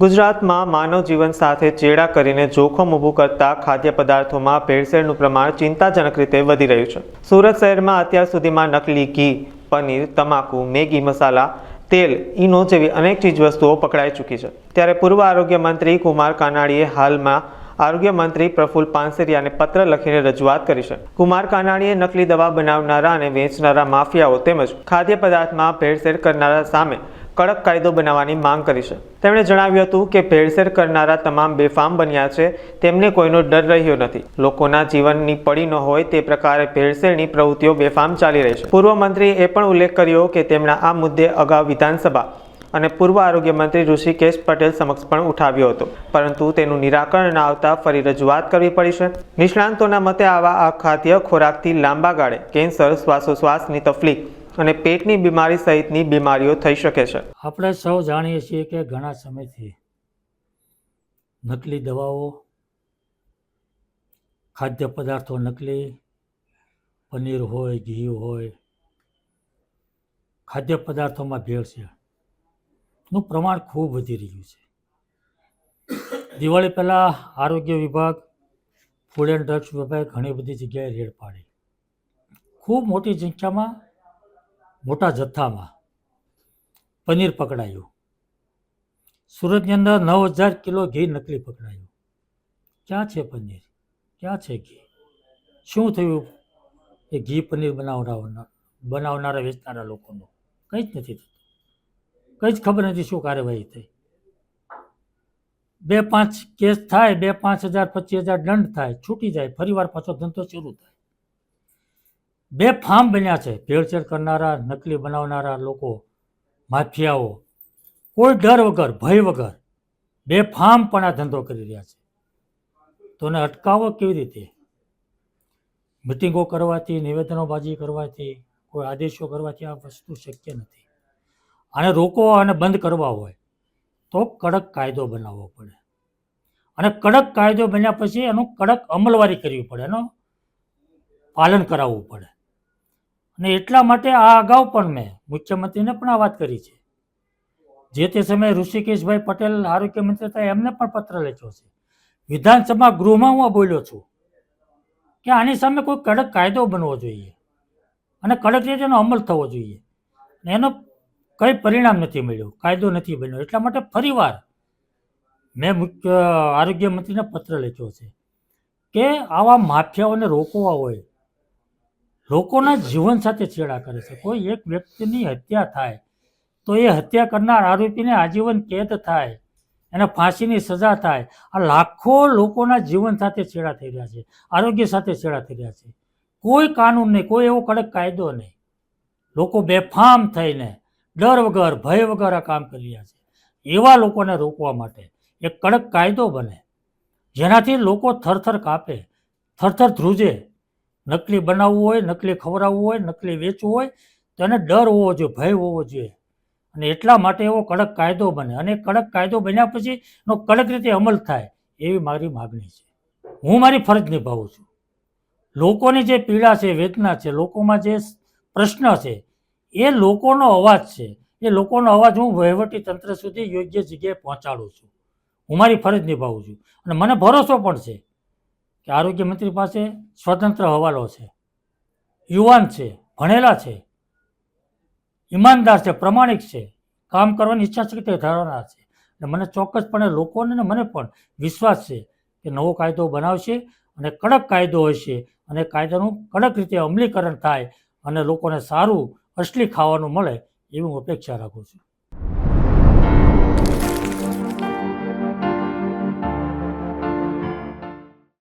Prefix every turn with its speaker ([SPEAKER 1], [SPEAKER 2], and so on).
[SPEAKER 1] ગુજરાતમાં માનવ જીવન સાથે ચેડા કરીને જોખમ ઊભું કરતા ખાદ્ય પદાર્થોમાં ભેળસેળનું પ્રમાણ ચિંતાજનક રીતે વધી રહ્યું છે. સુરત શહેરમાં અત્યાર સુધીમાં નકલી ઘી, પનીર, તમાકુ, મેગી મસાલા, તેલ, ઈનો જેવી અનેક ચીજવસ્તુઓ પકડાઈ ચૂકી છે. ત્યારે પૂર્વ આરોગ્ય મંત્રી કુમાર કાનાણીએ હાલમાં આરોગ્ય મંત્રી પ્રફુલ પાનસેરિયાને પત્ર લખીને રજૂઆત કરી છે. કુમાર કાનાણીએ નકલી દવા બનાવનારા અને વેચનારા માફિયાઓ તેમજ ખાદ્ય પદાર્થમાં ભેળસેળ કરનારા સામે કડક કાયદો બનાવવાની માંગ કરી છે. તેમણે જણાવ્યું હતું કે ભેળસેળ કરનારા તમામ બેફામ બન્યા છે, તેમને કોઈનો ડર રહ્યો નથી. લોકોના જીવનની પડી ન હોય તે પ્રકારે ભેળસેળની પ્રવૃત્તિઓ બેફામ ચાલી રહી છે. પૂર્વ મંત્રીએ એ પણ ઉલ્લેખ કર્યો કે તેમના આ મુદ્દે અગાઉ વિધાનસભા અને પૂર્વ આરોગ્ય મંત્રી ઋષિકેશ પટેલ સમક્ષ પણ ઉઠાવ્યો હતો. પરંતુ તેનું નિરાકરણ ન આવતા ફરી રજૂઆત કરવી પડી છે. નિષ્ણાંતોના મતે આવા આ ખાદ્ય ખોરાકથી લાંબા ગાળે કેન્સર, શ્વાસોશ્વાસની તકલીફ અને પેટની બીમારી સહિતની બીમારીઓ થઈ શકે છે.
[SPEAKER 2] આપણે સૌ જાણીએ છીએ કે ઘણા સમયથી નકલી દવાઓ, ખાદ્ય પદાર્થો નકલી, પનીર હોય, ઘી હોય, ખાદ્ય પદાર્થોમાં ભેળસેળનું પ્રમાણ ખૂબ વધી રહ્યું છે. દિવાળી પહેલાં આરોગ્ય વિભાગ ફૂડ એન્ડ ડ્રગ્સ વિભાગ ઘણી બધી જગ્યાએ રેડ પાડી. ખૂબ મોટી સંખ્યામાં મોટા જથ્થામાં પનીર પકડાયું. સુરતની અંદર નવ હજાર કિલો ઘી નકલી પકડાયું. ક્યાં છે પનીર? ક્યાં છે ઘી? શું થયું એ ઘી પનીર બનાવનાર બનાવનારા, વેચનારા લોકોનું? કંઈ જ નથી થતું. કંઈ જ ખબર નથી શું કાર્યવાહી થઈ. બે પાંચ કેસ થાય, બે પાંચ હજાર, પચીસ હજાર દંડ થાય, છૂટી જાય, ફરીવાર પાછો ધંધો શરૂ થાય. બે ફાર્મ બન્યા છે. ભેળસેળ કરનારા, નકલી બનાવનારા લોકો, માફિયાઓ. કોઈ ડર વગર, ભય વગર બે ફાર્મ પણ આ ધંધો કરી રહ્યા છે. તો એને અટકાવો કેવી રીતે? મિટિંગો કરવાથી, નિવેદનોબાજી કરવાથી, કોઈ આદેશો કરવાથી આ વસ્તુ શક્ય નથી. આને રોકવો અને બંધ કરવા હોય તો કડક કાયદો બનાવવો પડે. અને કડક કાયદો બન્યા પછી એનું કડક અમલવારી કરવી પડે, એનો પાલન કરાવવું પડે. અને એટલા માટે આ અગાઉ પણ મેં મુખ્યમંત્રીને પણ આ વાત કરી છે. જે તે સમયે ઋષિકેશભાઈ પટેલ આરોગ્ય મંત્રી હતા એમને પણ પત્ર લખ્યો છે. વિધાનસભા ગૃહમાં હું બોલ્યો છું કે આની સામે કોઈ કડક કાયદો બનવો જોઈએ અને કડક રીતે એનો અમલ થવો જોઈએ. અને એનો કંઈ પરિણામ નથી મળ્યું, કાયદો નથી બન્યો. એટલા માટે ફરીવાર મેં મુખ્ય આરોગ્ય મંત્રીને પત્ર લખ્યો છે કે આવા માફિયાઓને રોકવા હોય લોકોના જીવન સાથે છેડા કરે છે. કોઈ એક વ્યક્તિની હત્યા થાય, તો એ હત્યા કરનાર આરોપીને આજીવન કેદ થાય, એને ફાંસીની સજા થાય. આ લાખો લોકોના જીવન સાથે છેડા થઈ રહ્યા છે, આરોગ્ય સાથે છેડા થઈ રહ્યા છે. કોઈ કાનૂન નહીં, કોઈ એવો કડક કાયદો નહીં. લોકો બેફામ થઈને, ડર વગર, ભય વગર આ કામ કરી રહ્યા છે. એવા લોકોને રોકવા માટે એક કડક કાયદો બને, જેનાથી લોકો થરથર કાપે, થરથર ધ્રુજે નકલી બનાવવું હોય, નકલી ખવડાવવું હોય, નકલી વેચવું હોય, તો એને ડર હોવો જોઈએ, ભય હોવો જોઈએ. અને એટલા માટે એવો કડક કાયદો બને. અને કડક કાયદો બન્યા પછી એનો કડક રીતે અમલ થાય એવી મારી માગણી છે. હું મારી ફરજ નિભાવું છું. લોકોની જે પીડા છે, વેદના છે, લોકોમાં જે પ્રશ્ન છે, એ લોકોનો અવાજ છે. એ લોકોનો અવાજ હું વહીવટી તંત્ર સુધી યોગ્ય જગ્યાએ પહોંચાડું છું. હું મારી ફરજ નિભાવું છું. અને મને ભરોસો પણ છે. કે આરોગ્ય મંત્રી પાસે સ્વતંત્ર હવાલો છે. યુવાન છે, ભણેલા છે, ઈમાનદાર છે, પ્રમાણિક છે, કામ કરવાની ઈચ્છા શક્તિ ધરાવનાર છે. અને મને ચોક્કસપણે લોકોને અને મને પણ વિશ્વાસ છે કે નવો કાયદો બનાવશે અને કડક કાયદો હશે અને કાયદાનું કડક રીતે અમલીકરણ થાય અને લોકોને સારું, અસલી ખાવાનું મળે એવી હું અપેક્ષા રાખું છું.